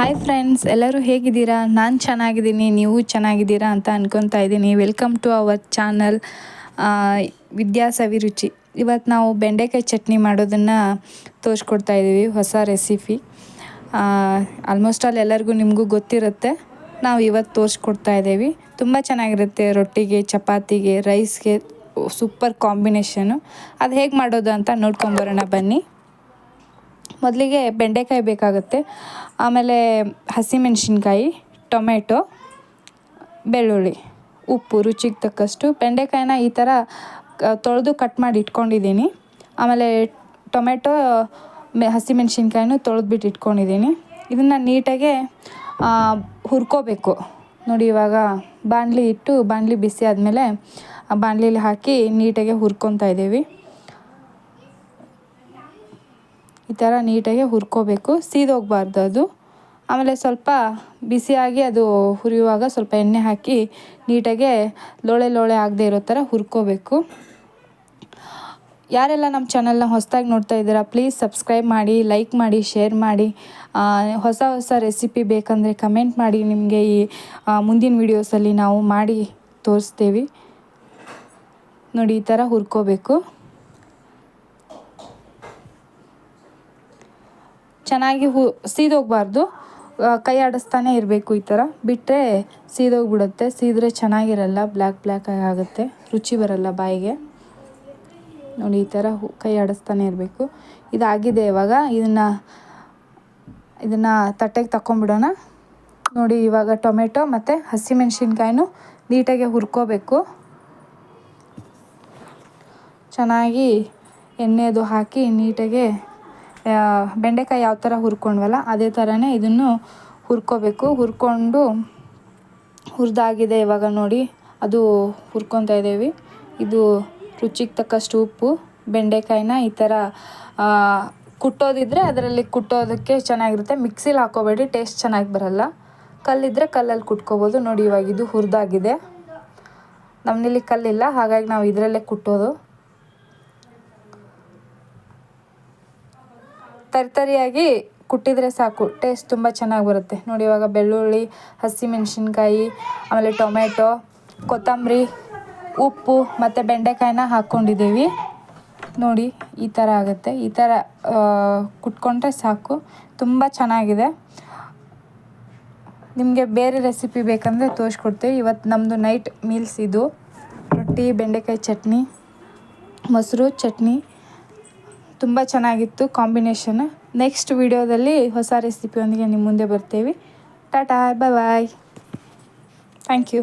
Hi friends ಎಲ್ಲರೂ ಹೇಗಿದ್ದೀರಾ? ನಾನು ಚೆನ್ನಾಗಿದ್ದೀನಿ, ನೀವು ಚೆನ್ನಾಗಿದ್ದೀರಾ ಅಂತ ಅನ್ಕೊತಾ ಇದ್ದೀನಿ. Welcome to our channel Vidya Saviruchi ಇವತ್ತು ನಾವು ಬೆಂಡೆಕಾಯಿ ಚಟ್ನಿ ಮಾಡೋದನ್ನು ತೋರಿಸ್ಕೊಡ್ತಾ ಇದ್ದೀವಿ, ಹೊಸ ರೆಸಿಪಿ ಆಲ್ಮೋಸ್ಟ್ ಆಲ್ ಎಲ್ಲರಿಗೂ ನಿಮಗೂ ಗೊತ್ತಿರುತ್ತೆ. ನಾವು ಇವತ್ತು ತೋರಿಸ್ಕೊಡ್ತಾ ಇದ್ದೀವಿ. ತುಂಬ ಚೆನ್ನಾಗಿರುತ್ತೆ ರೊಟ್ಟಿಗೆ, ಚಪಾತಿಗೆ ರೈಸ್ಗೆ ಸೂಪರ್ ಕಾಂಬಿನೇಷನು ಅದು ಹೇಗೆ ಮಾಡೋದು ಅಂತ ನೋಡ್ಕೊಂಬರೋಣ ಬನ್ನಿ. ಮೊದಲಿಗೆ ಬೆಂಡೆಕಾಯಿ ಬೇಕಾಗುತ್ತೆ, ಆಮೇಲೆ ಹಸಿಮೆಣ್ಸಿನ್ಕಾಯಿ, ಟೊಮೆಟೊ, ಬೆಳ್ಳುಳ್ಳಿ, ಉಪ್ಪು, ರುಚಿಗೆ ತಕ್ಕಷ್ಟು. ಬೆಂಡೆಕಾಯಿನ ಈ ಥರ ತೊಳೆದು ಕಟ್ ಮಾಡಿ ಇಟ್ಕೊಂಡಿದ್ದೀನಿ. ಆಮೇಲೆ ಟೊಮೆಟೊ, ಮೆ, ಹಸಿಮೆಣ್ಸಿನ್ಕಾಯಿನೂ ತೊಳೆದ್ಬಿಟ್ಟು ಇಟ್ಕೊಂಡಿದ್ದೀನಿ. ಇದನ್ನು ನೀಟಾಗೆ ಹುರ್ಕೋಬೇಕು. ನೋಡಿ, ಇವಾಗ ಬಾಣಲಿ ಇಟ್ಟು, ಬಾಣಲಿ ಬಿಸಿ ಆದಮೇಲೆ, ಆ ಬಾಣಲಿಲಿ ಹಾಕಿ ನೀಟಾಗೆ ಹುರ್ಕೊತಾ ಇದ್ದೀವಿ. ಈ ಥರ ನೀಟಾಗಿ ಹುರ್ಕೋಬೇಕು. ಸೀದೋಗಬಾರ್ದು ಅದು. ಆಮೇಲೆ ಸ್ವಲ್ಪ ಬಿಸಿಯಾಗಿ ಅದು ಹುರಿಯುವಾಗ ಸ್ವಲ್ಪ ಎಣ್ಣೆ ಹಾಕಿ ನೀಟಾಗೆ ಲೋಳೆ ಲೋಳೆ ಆಗದೆ ಇರೋ ಥರ ಹುರ್ಕೋಬೇಕು. ಯಾರೆಲ್ಲ ನಮ್ಮ ಚಾನಲ್ನ ಹೊಸದಾಗಿ ನೋಡ್ತಾ ಇದ್ದೀರಾ, ಪ್ಲೀಸ್ ಸಬ್ಸ್ಕ್ರೈಬ್ ಮಾಡಿ, ಲೈಕ್ ಮಾಡಿ, ಶೇರ್ ಮಾಡಿ. ಹೊಸ ಹೊಸ ರೆಸಿಪಿ ಬೇಕಂದರೆ ಕಮೆಂಟ್ ಮಾಡಿ. ನಿಮಗೆ ಈ ಮುಂದಿನ ವೀಡಿಯೋಸಲ್ಲಿ ನಾವು ಮಾಡಿ ತೋರಿಸ್ತೀವಿ. ನೋಡಿ, ಈ ಥರ ಹುರ್ಕೋಬೇಕು. ಚೆನ್ನಾಗಿ ಹೂ, ಸೀದೋಗಬಾರ್ದು. ಕೈ ಆಡಿಸ್ತಾನೆ ಇರಬೇಕು ಈ ಥರ. ಬಿಟ್ಟರೆ ಸೀದೋಗ್ಬಿಡುತ್ತೆ. ಸೀದ್ರೆ ಚೆನ್ನಾಗಿರಲ್ಲ, ಬ್ಲ್ಯಾಕ್ ಬ್ಲ್ಯಾಕ್ ಆಗುತ್ತೆ. ರುಚಿ ಬರಲ್ಲ ಬಾಯಿಗೆ. ನೋಡಿ, ಈ ಥರ ಕೈ ಆಡಿಸ್ತಾನೆ ಇರಬೇಕು. ಇದಾಗಿದೆ ಇವಾಗ. ಇದನ್ನು ಇದನ್ನು ತಟ್ಟೆಗೆ ತಗೊಂಬಿಡೋಣ ನೋಡಿ, ಇವಾಗ ಟೊಮೆಟೊ ಮತ್ತು ಹಸಿಮೆಣ್ಸಿನ್ಕಾಯಿನೂ ನೀಟಾಗಿ ಹುರ್ಕೋಬೇಕು. ಚೆನ್ನಾಗಿ ಎಣ್ಣೆದು ಹಾಕಿ ನೀಟಾಗೆ ಬೆಂಡೆಕಾಯಿ ಯಾವ ಥರ ಹುರ್ಕೊಂಡ್ವಲ್ಲ ಅದೇ ಥರನೇ ಇದನ್ನು ಹುರ್ಕೋಬೇಕು. ಹುರ್ಕೊಂಡು ಹುರಿದಾಗಿದೆ ಇವಾಗ ನೋಡಿ. ಅದು ಹುರ್ಕೊತಾ ಇದ್ದೀವಿ ಇದು ರುಚಿಗೆ ತಕ್ಕಷ್ಟು ಉಪ್ಪು, ಬೆಂಡೆಕಾಯಿನ ಈ ಥರ ಕುಟ್ಟೋದಿದ್ರೆ ಅದರಲ್ಲಿ ಕುಟ್ಟೋದಕ್ಕೆ ಚೆನ್ನಾಗಿರುತ್ತೆ. ಮಿಕ್ಸಿಲಿ ಹಾಕೋಬೇಡಿ, ಟೇಸ್ಟ್ ಚೆನ್ನಾಗಿ ಬರಲ್ಲ. ಕಲ್ಲಿದ್ದರೆ ಕಲ್ಲಲ್ಲಿ ಕುಟ್ಕೋಬೋದು. ನೋಡಿ ಇವಾಗ ಇದು ಹುರಿದಾಗಿದೆ. ನಮ್ಮನೇಲಿ ಕಲ್ಲಿಲ್ಲ, ಹಾಗಾಗಿ ನಾವು ಇದರಲ್ಲೇ ಕುಟ್ಟೋದು. ತರಿತರಿಯಾಗಿ ಕುಟ್ಟಿದರೆ ಸಾಕು. ಟೇಸ್ಟ್ ತುಂಬ ಚೆನ್ನಾಗಿ ಬರುತ್ತೆ. ನೋಡಿ ಇವಾಗ ಬೆಳ್ಳುಳ್ಳಿ ಹಸಿಮೆಣ್ಸಿನ್ಕಾಯಿ ಆಮೇಲೆ ಟೊಮೆಟೊ ಕೊತ್ತಂಬರಿ, ಉಪ್ಪು ಮತ್ತು ಬೆಂಡೆಕಾಯಿನ ಹಾಕ್ಕೊಂಡಿದ್ದೀವಿ ನೋಡಿ ಈ ಥರ ಆಗುತ್ತೆ. ಈ ಥರ ಕುಟ್ಕೊಂಡ್ರೆ ಸಾಕು. ತುಂಬ ಚೆನ್ನಾಗಿದೆ. ನಿಮಗೆ ಬೇರೆ ರೆಸಿಪಿ ಬೇಕಂದರೆ ತೋರಿಸ್ಕೊಡ್ತೀವಿ. ಇವತ್ತು ನಮ್ಮದು ನೈಟ್ ಮೀಲ್ಸ್ ಇದು. ರೊಟ್ಟಿ, ಬೆಂಡೆಕಾಯಿ ಚಟ್ನಿ, ಮೊಸರು, ಚಟ್ನಿ. ತುಂಬ ಚೆನ್ನಾಗಿತ್ತು ಕಾಂಬಿನೇಷನ್ ನೆಕ್ಸ್ಟ್ ವಿಡಿಯೋದಲ್ಲಿ ಹೊಸ ರೆಸಿಪಿಯೊಂದಿಗೆ ನಿಮ್ಮ ಮುಂದೆ ಬರ್ತೀವಿ. Tata bye bye thank you